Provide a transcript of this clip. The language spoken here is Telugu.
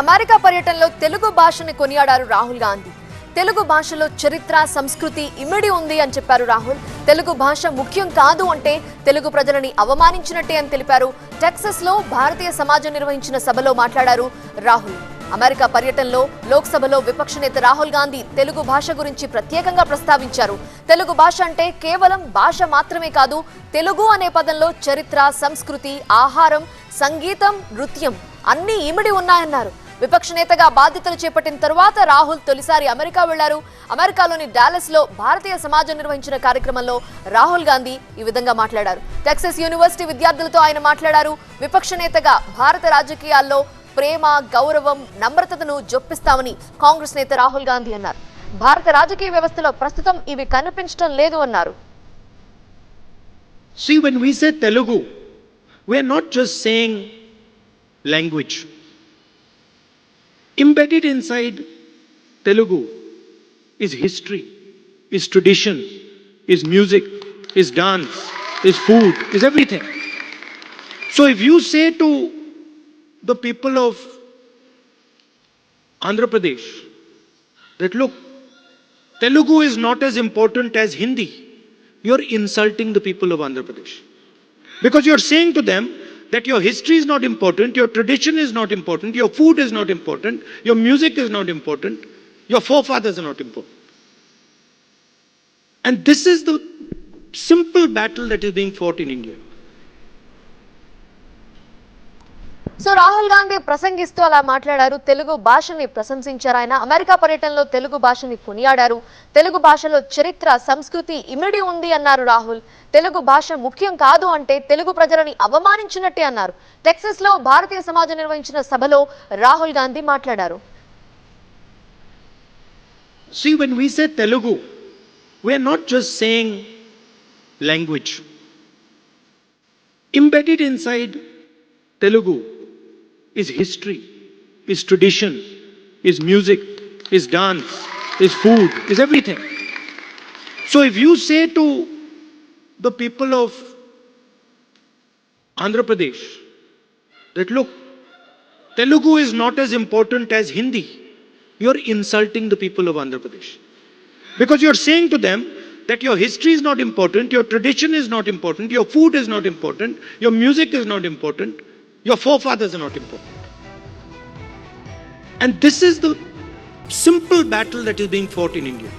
అమెరికా పర్యటనలో తెలుగు భాషని కొనియాడారు రాహుల్ గాంధీ. తెలుగు భాషలో చరిత్ర సంస్కృతి ఇమిడి ఉంది అని చెప్పారు రాహుల్. తెలుగు భాష ముఖ్యం కాదు అంటే తెలుగు ప్రజలని అవమానించినట్టే అని తెలిపారు. టెక్సస్లో భారతీయ సమాజం నిర్వహించిన సభలో మాట్లాడారు రాహుల్. అమెరికా పర్యటనలో లోక్సభలో విపక్ష నేత రాహుల్ గాంధీ తెలుగు భాష గురించి ప్రత్యేకంగా ప్రస్తావించారు. తెలుగు భాష అంటే కేవలం భాష మాత్రమే కాదు తెలుగు అనే పదంలో చరిత్ర సంస్కృతి ఆహారం సంగీతం నృత్యం అన్నీ ఇమిడి ఉన్నాయన్నారు. విపక్ష నేతగా బాధ్యతలు చేపట్టిన తరువాత రాహుల్ తొలిసారి అమెరికా వెళ్ళారు. అమెరికాలోని డాలస్లో భారతీయ సమాజం నిర్వహించిన కార్యక్రమంలో రాహుల్ గాంధీ ఈ విధంగా మాట్లాడారు. టెక్సస్ యూనివర్సిటీ విద్యార్థులతో ఆయన మాట్లాడారు. విపక్ష నేతగా భారత రాజకీయాల్లో ప్రేమ గౌరవం నమ్రతను జొప్పిస్తామని కాంగ్రెస్ నేత రాహుల్ గాంధీ అన్నారు. భారత రాజకీయ వ్యవస్థలో ప్రస్తుతం ఇవి కనిపించడం లేదు అన్నారు. See, when we say Telugu, we are not just saying language. Embedded inside Telugu is history, is tradition, is music, is dance, is food, is everything. So if you say to the people of Andhra Pradesh that look, Telugu is not as important as Hindi, you're insulting the people of Andhra Pradesh. Because you're saying to them that your history is not important, your tradition is not important, your food is not important, your music is not important, your forefathers are not important. And this is the simple battle that is being fought in India. So Rahul Gandhi ప్రసంగిస్తూ అలా మాట్లాడారు. తెలుగు భాషని ప్రశంసించారు ఆయన. అమెరికా పర్యటనలో తెలుగు భాషని కొనియాడారు. తెలుగు భాషలో చరిత్ర సంస్కృతి ఇమిడి ఉంది అన్నారు రాహుల్. తెలుగు భాష ముఖ్యం కాదు అంటే తెలుగు ప్రజలని అవమానించినట్టే అన్నారు. టెక్సస్లో భారతీయ సమాజం నిర్వహించిన సభలో రాహుల్ గాంధీ మాట్లాడారు. See, when we say Telugu, we not just saying language. Embedded inside Telugu is history, is tradition, is music, is dance, is food, is everything. So if you say to the people of Andhra Pradesh that look, Telugu is not as important as Hindi, you're insulting the people of Andhra Pradesh. Because you're saying to them that your history is not important, your tradition is not important, your food is not important, your music is not important, your forefathers are not important. And this is the simple battle that is being fought in India.